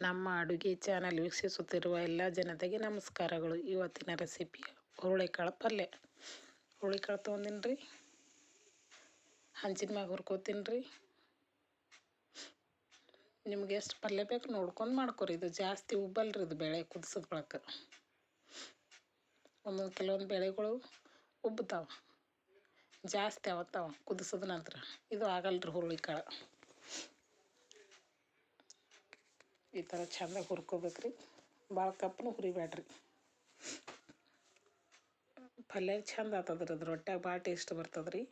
ನಮ್ಮ ಅಡುಗೆ ಚಾನಲ್ ವೀಕ್ಷಿಸುತ್ತಿರುವ ಎಲ್ಲ ಜನತೆಗೆ ನಮಸ್ಕಾರಗಳು. ಇವತ್ತಿನ ರೆಸಿಪಿ ಹುರುಳಿಕಾಳು ಪಲ್ಯ. ಹುರುಳಿಕಾಳು ತೊಗೊಂಡಿನಿ ರೀ ಹಂಚಿನ ಮ್ಯಾಗ ಹುರ್ಕೋತೀನಿ ರೀ ನಿಮ್ಗೆ ಎಷ್ಟು ಪಲ್ಯ ಬೇಕು ನೋಡ್ಕೊಂಡು ಮಾಡ್ಕೊರಿ. ಇದು ಜಾಸ್ತಿ ಉಬ್ಬಲ್ರಿ ಇದು ಬೆಳೆ ಕುದಿಸೋದ್ ಒಂದೊಂದು ಕೆಲವೊಂದು ಬೆಳೆಗಳು ಉಬ್ಬುತ್ತಾವ ಜಾಸ್ತಿ ಅವತ್ತಾವ ಕುದಿಸಿದ ನಂತರ. ಇದು ಆಗಲ್ರಿ ಹುರುಳಿಕಾಳು. ಈ ಥರ ಚೆಂದಾಗಿ ಹುರ್ಕೋಬೇಕ್ರಿ. ಭಾಳ ಕಪ್ಪನೂ ಹುರಿಬೇಡ್ರಿ ಪಲ್ಯ ಚಂದ ಆಗ್ತದ್ರಿ ಅದ್ರ ರೊಟ್ಯಾಗ, ಭಾಳ ಟೇಸ್ಟ್ ಬರ್ತದ್ರಿ.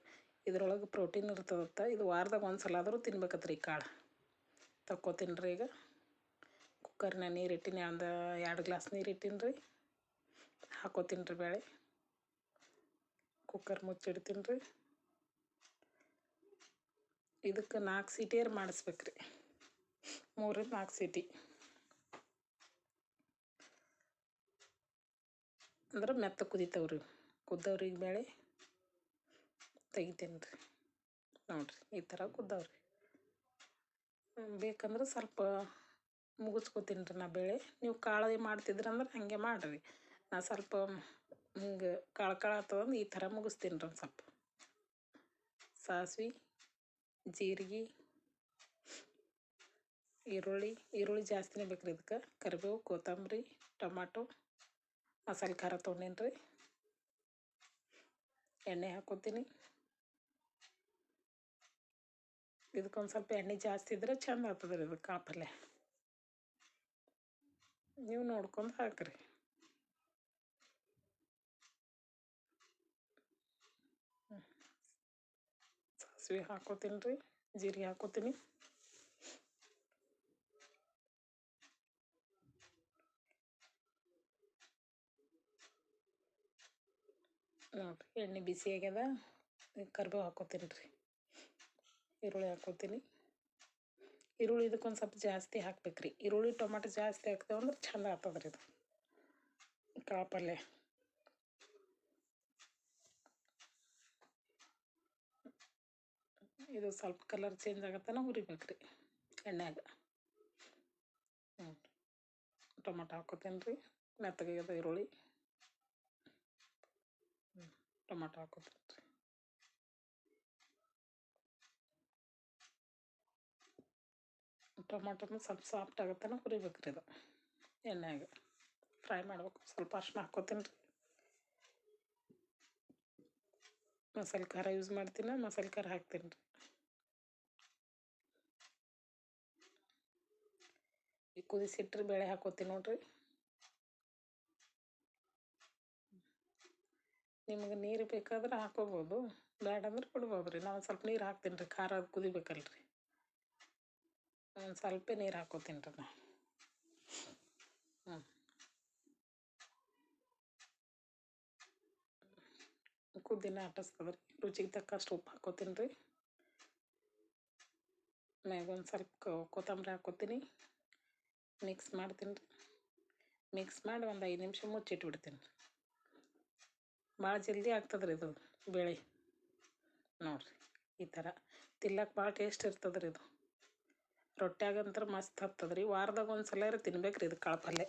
ಇದ್ರೊಳಗೆ ಪ್ರೋಟೀನ್ ಇರ್ತದತ್ತ, ಇದು ವಾರದಾಗ ಒಂದು ಸಲ ಆದರೂ ತಿನ್ಬೇಕತ್ರಿ ಕಾಳು. ತಕ್ಕೋತೀನಿ ರೀ ಈಗ. ಕುಕ್ಕರ್ನ ನೀರು ಇಟ್ಟಿನಿ, ಒಂದು ಎರಡು ಗ್ಲಾಸ್ ನೀರು ಇಟ್ಟೀನಿ ರೀ ಹಾಕೋತೀನಿ ರೀ ಬೇಳೆ ಕುಕ್ಕರ್ ಮುಚ್ಚಿಡ್ತೀನಿ ರೀ ಇದಕ್ಕೆ ನಾಲ್ಕು ಸೀಟಿಯರ್ ಮಾಡಿಸ್ಬೇಕ್ರಿ. ಮೂರಿಂದ ನಾಲ್ಕು ಸೀಟಿ. ಅಂದ್ರೆ ಮೆತ್ತ ಕುದಿತಾವ್ರಿ. ಕುದ್ದವ್ರಿಗೆ ಬೇಳೆ ತೆಗಿತೇನೆ ರೀ. ನೋಡಿರಿ, ಈ ಥರ ಕುದ್ದವ್ರಿ. ಬೇಕಂದ್ರೆ ಸ್ವಲ್ಪ ಮುಗಿಸ್ಕೊತೀನಿ ರೀ ನಾ ಬೇಳೆ. ನೀವು ಕಾಳು ಮಾಡ್ತಿದ್ರಂದ್ರೆ ಹಾಗೆ ಮಾಡಿರಿ. ನಾ ಸ್ವಲ್ಪ ಹಿಂಗೆ ಕಾಳು ಕಾಳು ಆಗ್ತದಂದ್ರೆ ಈ ಥರ ಮುಗಿಸ್ತೀನಿ ರೀ ಒಂದು ಸ್ವಲ್ಪ. ಸಾಸ್ವೆ, ಜೀರಿಗೆ. ಈರುಳ್ಳಿ ಈರುಳ್ಳಿ ಜಾಸ್ತಿನೇ ಬೇಕ್ರಿ ಇದಕ್ಕೆ. ಕರಿಬೇವು, ಕೊತ್ತಂಬರಿ, ಟೊಮಾಟೊ, ಮಸಾಲೆ ಖಾರ ತೊಗೊಂಡೇನಿ ರೀ ಎಣ್ಣೆ ಹಾಕೋತೀನಿ. ಇದಕ್ಕೊಂದು ಸ್ವಲ್ಪ ಎಣ್ಣೆ ಜಾಸ್ತಿ ಇದ್ರೆ ಚಂದ ಆಗ್ತದೆ ರೀ ಇದು ಕಾಪಲ್ಲೆ. ನೀವು ನೋಡ್ಕೊಂಡು ಹಾಕ್ರಿ. ಸಾಸಿವೆ ಹಾಕೋತೀನಿ ರೀ ಜೀರಿಗೆ ಹಾಕೋತೀನಿ. ನೋಡಿರಿ ಎಣ್ಣೆ ಬಿಸಿ ಆಗ್ಯದ. ಕರ್ಬೇವು ಹಾಕೋತೀನಿ ರೀ ಈರುಳ್ಳಿ ಹಾಕೋತೀನಿ. ಈರುಳ್ಳಿ ಇದಕ್ಕೊಂದು ಸ್ವಲ್ಪ ಜಾಸ್ತಿ ಹಾಕ್ಬೇಕ್ರಿ. ಈರುಳ್ಳಿ, ಟೊಮಾಟೊ ಜಾಸ್ತಿ ಹಾಕ್ತೇವೆ ಅಂದ್ರೆ ಚಂದ ಆಗ್ತದೆ ರೀ ಇದು ಪಲ್ಯ. ಇದು ಸ್ವಲ್ಪ ಕಲರ್ ಚೇಂಜ್ ಆಗತ್ತನ ಹುರಿಬೇಕ್ರಿ ಎಣ್ಣೆಯಾಗ. ಹ್ಞೂ ಟೊಮಾಟೊ ಹಾಕೋತೀನಿ ರೀ ಮೆತ್ತಗಾಗ್ಯದ ಈರುಳ್ಳಿ. ಟೊಮಾಟೊ ಹಾಕೋತೀನಿ ಟೊಮೆಟೊನ ಸ್ವಲ್ಪ ಸಾಫ್ಟ್ ಆಗತ್ತನ ಹುರಿಬೇಕ್ರಿ ಇದು ಎಣ್ಣೆಗೆ ಫ್ರೈ ಮಾಡ್ಬೇಕು ಸ್ವಲ್ಪ ಅರ್ಶಿನ ಹಾಕೋತೀನಿ ರೀ ಮಸಾಲೆ ಖಾರ ಯೂಸ್ ಮಾಡ್ತೀನಿ ಮಸಾಲೆ ಖಾರ ಹಾಕ್ತೀನಿ ರೀ ಈ ಕುದಿಸಿಟ್ರೆ ಬೇಳೆ ಹಾಕೋತೀನಿ ನೋಡ್ರಿ ನಿಮ್ಗೆ ನೀರು ಬೇಕಾದ್ರೆ ಹಾಕೋಬೋದು. ಬೇಡಂದ್ರೆ ಬಿಡ್ಬೋದು ರೀ ನಾನು ಸ್ವಲ್ಪ ನೀರು ಹಾಕ್ತೀನಿ ರೀ ಖಾರ ಅದು ಒಂದು ಸ್ವಲ್ಪ ನೀರು ಹಾಕೋತೀನಿ ರೀ ನಾ ಹ್ಞೂ ಕುದ್ದಿನ ಆಟಿಸ್ತದ ರೀ ರುಚಿಗೆ ತಕ್ಕಷ್ಟು ಉಪ್ಪು ಹಾಕೋತೀನಿ ರೀ ಮ್ಯಾಗ ಒಂದು ಸ್ವಲ್ಪ ಕೊತ್ತಂಬರಿ ಹಾಕೋತೀನಿ. ಮಿಕ್ಸ್ ಮಾಡ್ತೀನಿ ರೀ ಮಿಕ್ಸ್ ಮಾಡಿ ಒಂದು ಐದು ನಿಮಿಷ ಮುಚ್ಚಿಟ್ಬಿಡ್ತೀನಿ. ರೀ ಭಾಳ ಜಲ್ದಿ ಆಗ್ತದೆ ಇದು ಬೇಳೆ. ನೋಡಿರಿ, ಈ ಥರ ತಿನ್ಲಕ್ಕ ಭಾಳ ಟೇಸ್ಟ್ ಇರ್ತದೆ ಇದು. ರೊಟ್ಯಾಗಂತ್ರ ಮಸ್ತ್ ಹತ್ತದ ರೀ ವಾರದಾಗ ಒಂದು ಸಲ ತಿನ್ಬೇಕು ರೀ ಇದು ಕಾಳು ಪಲ್ಯ